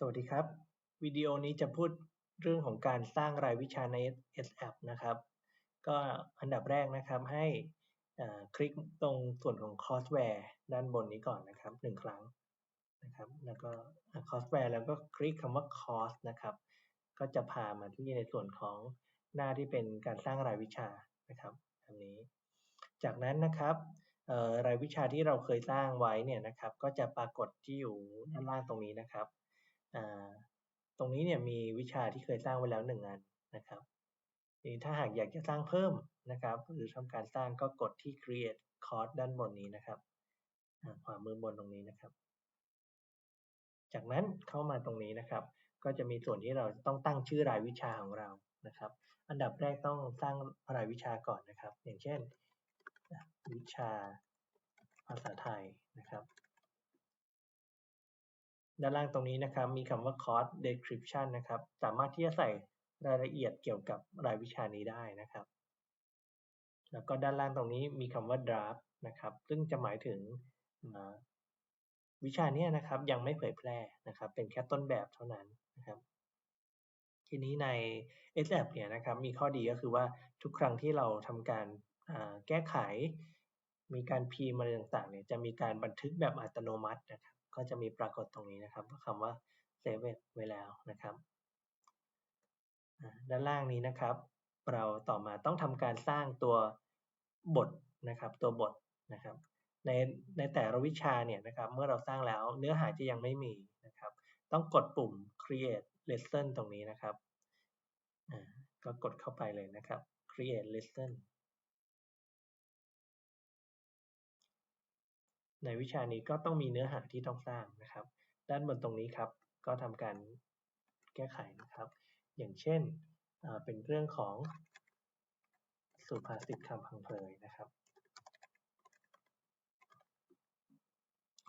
สวัสดีครับ วิดีโอนี้จะพูดเรื่องของการสร้างรายวิชาใน SApp นะครับ ก็อันดับแรกนะครับให้คลิกตรงส่วนของ courseware ด้านบนนี้ก่อนนะครับหนึ่งครั้งนะครับ แล้วก็ courseware แล้วก็คลิกคำว่า course นะครับ ก็จะพามาที่ในส่วนของหน้าที่เป็นการสร้างรายวิชานะครับอันนี้ จากนั้นนะครับรายวิชาที่เราเคยสร้างไว้เนี่ยนะครับ ก็จะปรากฏที่อยู่ด้านล่างตรงนี้นะครับ ตรงนี้เนี่ยมีวิชาที่เคยสร้างไว้แล้วหนึ่งอันนะครับถ้าหากอยากจะสร้างเพิ่มนะครับ หรือทำการสร้างก็กดที่ create course ด้านบนนี้นะครับขวามือบนตรงนี้นะครับ จากนั้นเข้ามาตรงนี้นะครับ ก็จะมีส่วนที่เราต้องตั้งชื่อรายวิชาของเรานะครับ อันดับแรกต้องสร้างรายวิชาก่อนนะครับ อย่างเช่น วิชาภาษาไทยนะครับ ด้านล่างตรงนี้นะครับมีคำว่า course description นะครับ สามารถที่จะใส่รายละเอียดเกี่ยวกับรายวิชานี้ได้นะครับ แล้วก็ด้านล่างตรงนี้มีคำว่า draft นะครับ ซึ่งจะหมายถึงวิชานี้นะครับยังไม่เผยแพร่นะครับ เป็นแค่ต้นแบบเท่านั้นนะครับทีนี้ใน SApp เนี่ยนะครับมีข้อดีก็คือว่าทุกครั้งที่เราทำการแก้ไข มีการพิมพ์อะไรต่างๆเนี่ยจะมีการบันทึกแบบอัตโนมัตินะครับ ก็จะมีปรากฏตรงนี้นะครับคำว่า save it ไว้แล้วนะครับ ด้านล่างนี้นะครับ เราต่อมาต้องทำการสร้างตัวบทนะครับ ตัวบทนะครับ ในในแต่ละวิชาเนี่ยนะครับ เมื่อเราสร้างแล้วเนื้อหาจะยังไม่มีนะครับ ต้องกดปุ่ม create lesson ตรงนี้นะครับ ก็กดเข้าไปเลยนะครับ create lesson ในวิชานี้ก็ต้องมีเนื้อหาที่ต้องสร้างนะครับ ด้านบนตรงนี้ครับ ก็ทำการแก้ไขนะครับ อย่างเช่นเป็นเรื่องของสุภาษิตคำพังเพยนะครับ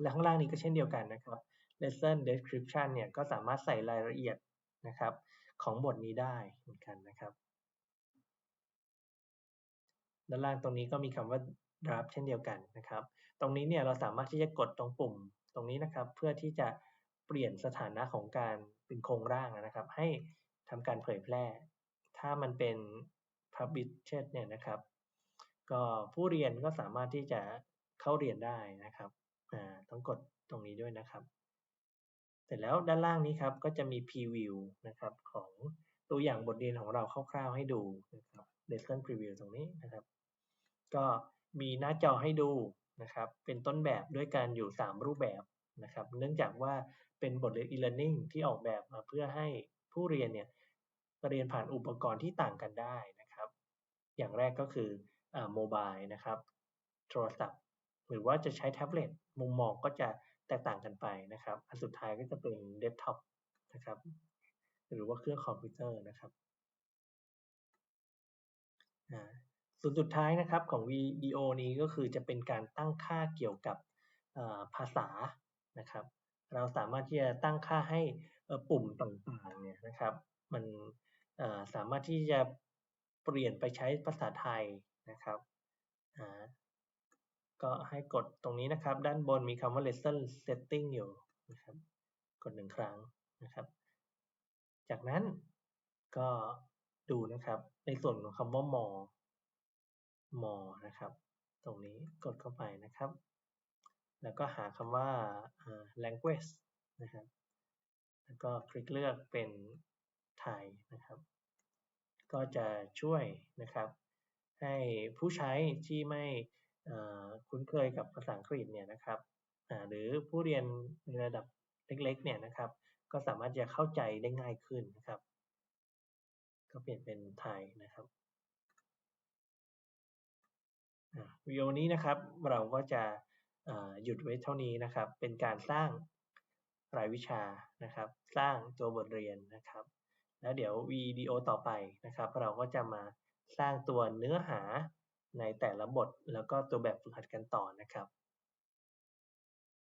และข้างล่างนี้ก็เช่นเดียวกันนะครับ lesson description เนี่ยก็สามารถใส่รายละเอียดนะครับ ของบทนี้ได้เหมือนกันนะครับ ด้านล่างตรงนี้ก็มีคำว่า draft เช่นเดียวกันนะครับ ตรงนี้เนี่ยเราสามารถที่จะกดตรงปุ่มตรงนี้นะครับ เพื่อที่จะเปลี่ยนสถานะของการเป็นโครงร่างนะครับ ให้ทำการเผยแพร่ ถ้ามันเป็น published เนี่ยนะครับ ก็ผู้เรียนก็สามารถที่จะเข้าเรียนได้นะครับต้องกดตรงนี้ด้วยนะครับ เสร็จแล้วด้านล่างนี้ครับก็จะมี preview นะครับของตัวอย่างบทเรียนของเราคร่าวๆให้ดูนะครับ lesson preview ตรงนี้นะครับ ก็ มีหน้าจอให้ดูนะครับเป็นต้นแบบด้วยการอยู่ 3 รูปแบบนะครับเนื่องจากว่าเป็นบทเรียน e-learning ที่ออกแบบมาเพื่อให้ผู้เรียนเนี่ยเรียนผ่านอุปกรณ์ที่ต่างกันได้นะครับ อย่างแรกก็คือโมบายนะครับโทรศัพท์ หรือว่าจะใช้แท็บเล็ตมุมมองก็จะแตกต่างกันไปนะครับอันสุดท้ายก็จะเป็นเดสก์ท็อปนะครับหรือว่าเครื่องคอมพิวเตอร์นะครับ ส่วนสุดท้ายนะครับของวิดีโอนี้ก็คือจะเป็นการตั้งค่าเกี่ยวกับภาษานะครับ เราสามารถที่จะตั้งค่าให้ปุ่มต่างๆเนี่ยนะครับ มันสามารถที่จะเปลี่ยนไปใช้ภาษาไทยนะครับก็ให้กดตรงนี้นะครับ ด้านบนมีคำว่า lesson setting อยู่นะครับ กดหนึ่งครั้งนะครับ จากนั้นก็ดูนะครับในส่วนของคำว่า more more นะครับ ตรงนี้กดเข้าไปนะครับ แล้วก็หาคำว่า language นะครับ แล้วก็คลิกเลือกเป็นไทยนะครับ ก็จะช่วยนะครับ ให้ผู้ใช้ที่ไม่คุ้นเคยกับภาษาอังกฤษเนี่ยนะครับหรือผู้เรียนในระดับเล็กๆเนี่ยนะครับ ก็สามารถจะเข้าใจได้ง่ายขึ้นนะครับ ก็เปลี่ยนเป็นไทยนะครับ วิดีโอนี้นะครับเราก็จะหยุดไว้เท่านี้นะครับ เป็นการสร้างรายวิชานะครับ สร้างตัวบทเรียนนะครับ แล้วเดี๋ยววิดีโอต่อไปนะครับ เราก็จะมาสร้างตัวเนื้อหาในแต่ละบท แล้วก็ตัวแบบฝึกหัดกันต่อนะครับ